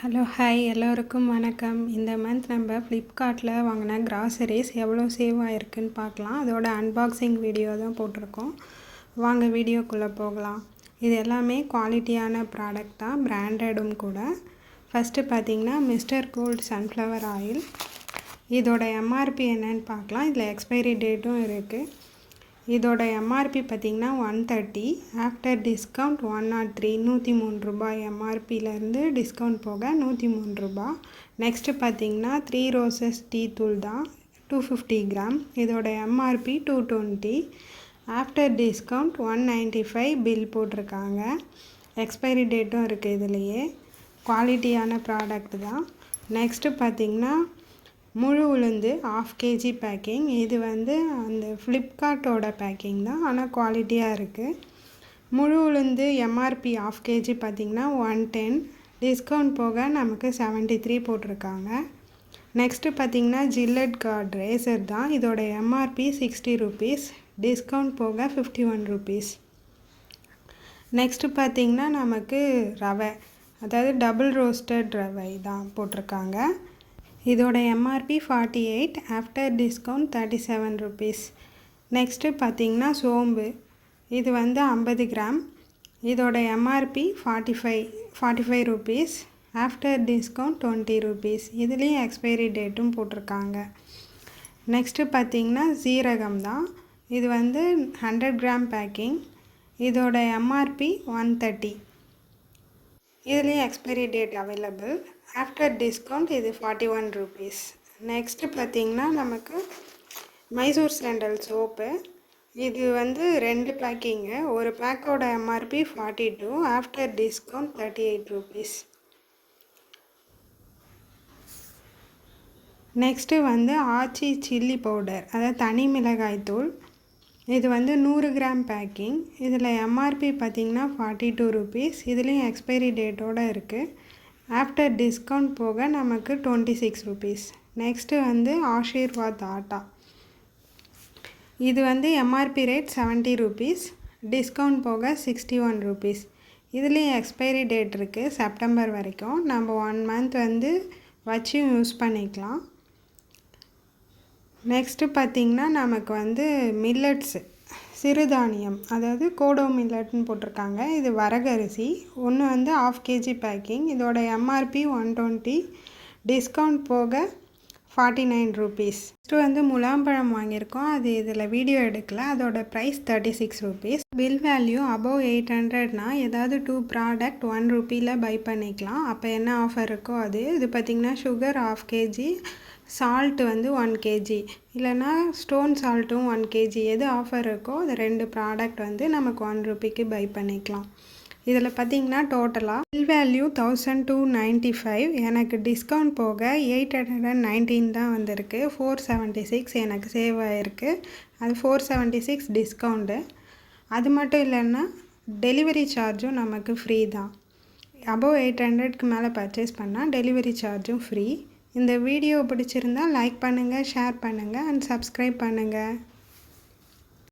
Hello hi எல்லோருக்கும் வணக்கம். இந்த மந்த் நம்ம ஃப்ளிப்கார்ட்டில் வாங்கின கிராசரிஸ் எவ்வளோ சேவ் ஆகிருக்குன்னு பார்க்கலாம். அதோட அன்பாக்சிங் வீடியோ தான் போட்டிருக்கோம். வாங்க வீடியோக்குள்ளே போகலாம். இது எல்லாமே குவாலிட்டியான ப்ராடக்ட் தான் பிராண்டடும் கூட. ஃபஸ்ட்டு பார்த்திங்கன்னா மிஸ்டர் கோல்ட் சன்ஃப்ளவர் ஆயில் இதோட எம்ஆர்பி என்னன்னு பார்க்கலாம். இதில் எக்ஸ்பைரி டேட்டும் இருக்குது இதோட எம்ஆர்பி பார்த்திங்கன்னா one thirty after discount one nought three நூற்றி மூணு ரூபாய் எம்ஆர்பியிலேருந்து டிஸ்கவுண்ட் போக நூற்றி மூணு ரூபா நெக்ஸ்ட்டு பார்த்திங்கன்னா த்ரீ ரோசஸ் டீ தூள் தான் டூ ஃபிஃப்டி கிராம் இதோட MRP two twenty after discount one ninety five bill போட்டிருக்காங்க. எக்ஸ்பைரி டேட்டும் இருக்குது இதுலேயே. குவாலிட்டியான ப்ராடக்ட் தான். நெக்ஸ்ட்டு பார்த்திங்கன்னா முழு உளுந்து ஆஃப் கேஜி பேக்கிங் இது வந்து அந்த ஃப்ளிப்கார்ட்டோட பேக்கிங் தான். ஆனால் குவாலிட்டியாக இருக்குது முழு உளுந்து எம்ஆர்பி ஆஃப் கேஜி பார்த்திங்கன்னா ஒன் டென் டிஸ்கவுண்ட் போக நமக்கு செவன்ட்டி த்ரீ போட்டிருக்காங்க. நெக்ஸ்ட்டு பார்த்திங்கன்னா ஜில்லட் கார்ட் ரேசர் தான். இதோட எம்ஆர்பி சிக்ஸ்டி ருபீஸ் டிஸ்கவுண்ட் போக ஃபிஃப்டி ஒன் ருபீஸ் நெக்ஸ்ட்டு பார்த்திங்கன்னா நமக்கு ரவை. அதாவது டபுள் ரோஸ்டட் ரவை தான் போட்டிருக்காங்க. இதோட MRP forty eight after discount thirty seven rupees next பார்த்திங்கன்னா சோம்பு. இது வந்து ஐம்பது கிராம். இதோட MRP forty five forty five rupees after discount twenty rupees இதுலேயும் எக்ஸ்பைரி டேட்டும் போட்டிருக்காங்க. நெக்ஸ்ட்டு பார்த்திங்கன்னா சீரகம் தான். இது வந்து ஹண்ட்ரட் கிராம் பேக்கிங் இதோட எம்ஆர்பி ஒன் தேர்ட்டி இதுலேயும் expiry date available after discount இது ஃபார்ட்டி ஒன் ருபீஸ் நெக்ஸ்ட்டு பார்த்திங்கன்னா நமக்கு மைசூர் சாண்டல் சோப்பு இது வந்து ரெண்டு பேக்கிங்கு ஒரு பேக்கோட MRP forty two after discount thirty eight rupees next வந்து ஆச்சி சில்லி பவுடர் அதாவது தனி மிளகாய் தூள் இது வந்து நூறு கிராம் பேக்கிங். இதில் எம்ஆர்பி பார்த்திங்கன்னா ஃபார்ட்டி டூ ருபீஸ் இதுலேயும் எக்ஸ்பைரி டேட்டோடு இருக்குது ஆஃப்டர் டிஸ்கவுண்ட் போக நமக்கு டுவெண்ட்டி சிக்ஸ் ருபீஸ் நெக்ஸ்ட்டு வந்து ஆஷீர்வாத் ஆட்டா. இது வந்து MRP rate seventy rupees discount போக சிக்ஸ்டி ஒன் ருபீஸ் இதுலேயும் எக்ஸ்பைரி டேட் இருக்குது செப்டம்பர் வரைக்கும். நம்ம ஒன் மந்த் வந்து வச்சும் யூஸ் பண்ணிக்கலாம். நெக்ஸ்ட்டு பார்த்திங்கன்னா நமக்கு வந்து மில்லட்ஸு சிறுதானியம் அதாவது கோடோ மில்லட்னு போட்டிருக்காங்க. இது வரகரிசி ஒன்று வந்து ஆஃப் கேஜி பேக்கிங் இதோட எம்ஆர்பி ஒன் டுவெண்ட்டி டிஸ்கவுண்ட் போக ஃபார்ட்டி நைன் ருபீஸ் நெக்ஸ்ட்டு வந்து முலாம்பழம் வாங்கியிருக்கோம். அது இதில் வீடியோ எடுக்கல. அதோட price thirty six rupees bill value above eight ஹண்ட்ரட்னா ஏதாவது டூ ப்ராடக்ட் ஒன் ருப்பியில் பை பண்ணிக்கலாம். அப்போ என்ன ஆஃபர் இருக்கோ அது. இது பார்த்திங்கன்னா சுகர் ஆஃப் கேஜி சால்ட்டு வந்து ஒன் கேஜி இல்லைன்னா ஸ்டோன் சால்ட்டும் ஒன் கேஜி எது ஆஃபர் இருக்கோ அது ரெண்டு ப்ராடக்ட் வந்து நமக்கு ஒன் ருபிக்கு பை பண்ணிக்கலாம். இதில் பார்த்திங்கன்னா டோட்டலாக bill value thousand two ninety five எனக்கு டிஸ்கவுண்ட் போக எயிட் ஹண்ட்ரட் அண்ட் நைன்டீன் தான் வந்திருக்கு. ஃபோர் செவன்ட்டி சிக்ஸ் எனக்கு சேவ் ஆகிருக்கு அது ஃபோர் செவன்ட்டி சிக்ஸ் டிஸ்கவுண்ட்டு அது மட்டும் இல்லைன்னா டெலிவரி சார்ஜும் நமக்கு ஃப்ரீ தான். அபோவ் எயிட் ஹண்ட்ரட்க்கு மேலே பர்ச்சேஸ் பண்ணால் டெலிவரி சார்ஜும் ஃப்ரீ இந்த வீடியோ பிடிச்சிருந்தால் லைக் பண்ணுங்கள் ஷேர் பண்ணுங்கள் அண்ட் சப்ஸ்கிரைப் பண்ணுங்கள்